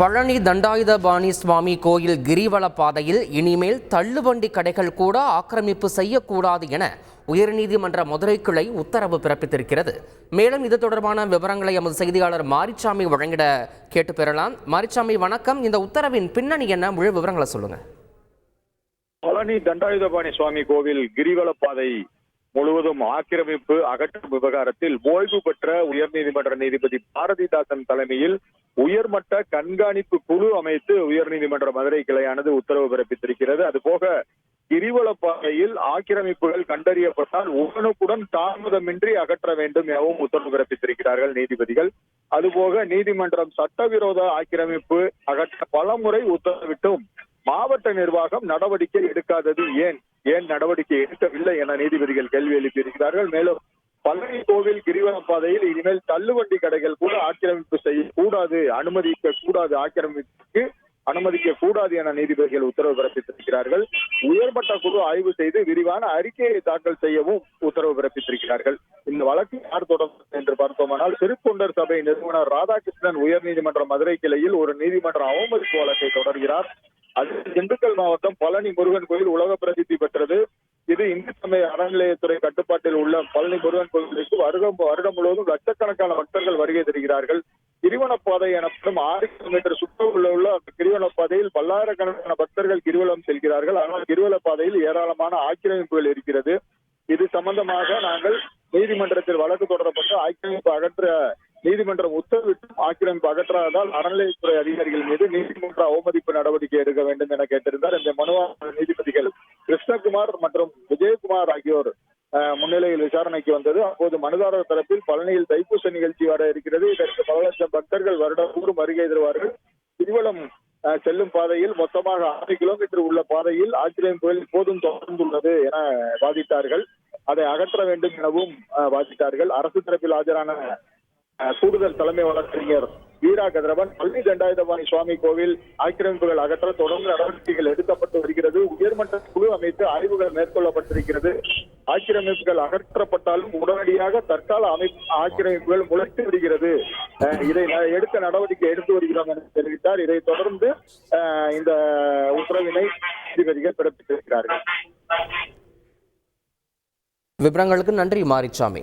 பழனி தண்டாயுதபாணி சுவாமி கோயில் கிரிவல பாதையில் இனிமேல் தள்ளுவண்டி கடைகள் கூட ஆக்கிரமிப்பு செய்யக்கூடாது என உயர்நீதிமன்ற மதுரை கிளை உத்தரவு பிறப்பித்திருக்கிறது. மேலும் இது தொடர்பான விவரங்களை எமது செய்தியாளர் மாரிச்சாமி வழங்கிட கேட்டு பெறலாம். மாரிச்சாமி வணக்கம். இந்த உத்தரவின் பின்னணி என்ன? முழு விவரங்களை சொல்லுங்க. பழனி தண்டாயுதபாணி சுவாமி கோவில் கிரிவல பாதை முழுவதும் ஆக்கிரமிப்பு அகற்றும் விவகாரத்தில் ஓய்வு பெற்ற உயர்நீதிமன்ற நீதிபதி பாரதிதாசன் தலைமையில் உயர்மட்ட கண்காணிப்பு குழு அமைத்து உயர்நீதிமன்ற மதுரை கிளையானது உத்தரவு பிறப்பித்திருக்கிறது. அதுபோக கிரிவல ஆக்கிரமிப்புகள் கண்டறியப்பட்டால் உடனுக்குடன் தாமதமின்றி அகற்ற வேண்டும் எனவும் உத்தரவு பிறப்பித்திருக்கிறார்கள் நீதிபதிகள். அதுபோக நீதிமன்றம் சட்டவிரோத ஆக்கிரமிப்பு அகற்ற பலமுறை உத்தரவிட்டும். மாவட்ட நிர்வாகம் நடவடிக்கை எடுக்காதது ஏன்? ஏன் நடவடிக்கை எடுக்கவில்லை என நீதிபதிகள் கேள்வி எழுப்பியிருக்கிறார்கள். மேலும் பழனி கோவில் கிரிவல பாதையில் இனிமேல் தள்ளுவண்டி கடைகள் கூட ஆக்கிரமிப்பு செய்யக்கூடாது அனுமதிக்க கூடாது ஆக்கிரமிப்புக்கு அனுமதிக்க கூடாது என நீதிபதிகள் உத்தரவு பிறப்பித்திருக்கிறார்கள். உயர்மட்ட குழு ஆய்வு செய்து விரிவான அறிக்கையை தாக்கல் செய்யவும் உத்தரவு பிறப்பித்திருக்கிறார்கள். இந்த வழக்கு யார் தொடர்ந்தது என்று பார்த்தோமானால் திருத்தொண்டர் சபை நிறுவனர் ராதாகிருஷ்ணன் உயர்நீதிமன்ற மதுரை கிளையில் ஒரு நீதிமன்ற அவமதிப்பு வழக்கை தொடர்கிறார். அது திண்டுக்கல் மாவட்டம் பழனி முருகன் கோயில் உலக பிரசித்தி பெற்றது. இது இந்து சமய அறநிலையத்துறை கட்டுப்பாட்டில் உள்ள பழனி முருகன் கோயிலுக்கு வருடம் வருடம் முழுவதும் லட்சக்கணக்கான பக்தர்கள் வருகை தருகிறார்கள். கிரிவனப்பாதை எனப்படும் ஆறு கிலோமீட்டர் சுற்றுள்ள உள்ள அந்த கிரிவலப்பாதையில் பல்லாயிரக்கணக்கான பக்தர்கள் கிரிவலம் செல்கிறார்கள். ஆனால் கிரிவல பாதையில் ஏராளமான ஆக்கிரமிப்புகள் இருக்கிறது. இது சம்பந்தமாக நாங்கள் நீதிமன்றத்தில் வழக்கு தொடரப்பட்டு ஆக்கிரமிப்பு அகற்ற நீதிமன்றம் உத்தரவிட்டு ஆக்கிரமிப்பு அகற்றாததால் அறநிலையத்துறை அதிகாரிகள் மீது நீதிமன்ற அவமதிப்பு நடவடிக்கை எடுக்க வேண்டும் என கேட்டிருந்தார். இந்த மனுவான நீதிபதிகள் கிருஷ்ணகுமார் மற்றும் விஜயகுமார் ஆகியோர் அஹ், முன்னிலையில் விசாரணைக்கு வந்தது. அப்போது மனுதாரர் தரப்பில் பழனியில் தைப்பூச நிகழ்ச்சி வர இருக்கிறது. இதற்கு பல லட்சம் பக்தர்கள் வருடம் வருகை தருவார்கள் திருவலம் அஹ், செல்லும் பாதையில் மொத்தமாக ஆறு கிலோமீட்டர் உள்ள பாதையில் ஆக்கிரமிப்புகள் இப்போதும் தொடர்ந்துள்ளது என வாதிட்டார்கள். அதை அகற்ற வேண்டும் எனவும் அஹ், வாதிட்டார்கள். அரசு தரப்பில் ஆஜரான கூடுதல் தலைமை வழக்கறிஞர் வீரா கதிரவன் பள்ளி தண்டாயுதபாணி சுவாமி கோவில் ஆக்கிரமிப்புகள் அகற்ற தொடர்ந்து நடவடிக்கைகள் எடுக்கப்பட்டு வருகிறது. உயர்மன்ற குழு அமைத்து ஆய்வுகள் மேற்கொள்ளப்பட்டிருக்கிறது. ஆக்கிரமிப்புகள் அகற்றப்பட்டாலும் உடனடியாக தற்கால அமைப்பு ஆக்கிரமிப்புகள் முளைத்து வருகிறது அஹ், இதை எடுத்த நடவடிக்கை எடுத்து வருகிறோம் என தெரிவித்தார். இதைத் தொடர்ந்து இந்த உத்தரவினை நீதிபதிகள் பிறப்பித்திருக்கிறார்கள். விவரங்களுக்கு நன்றி மாரிசாமி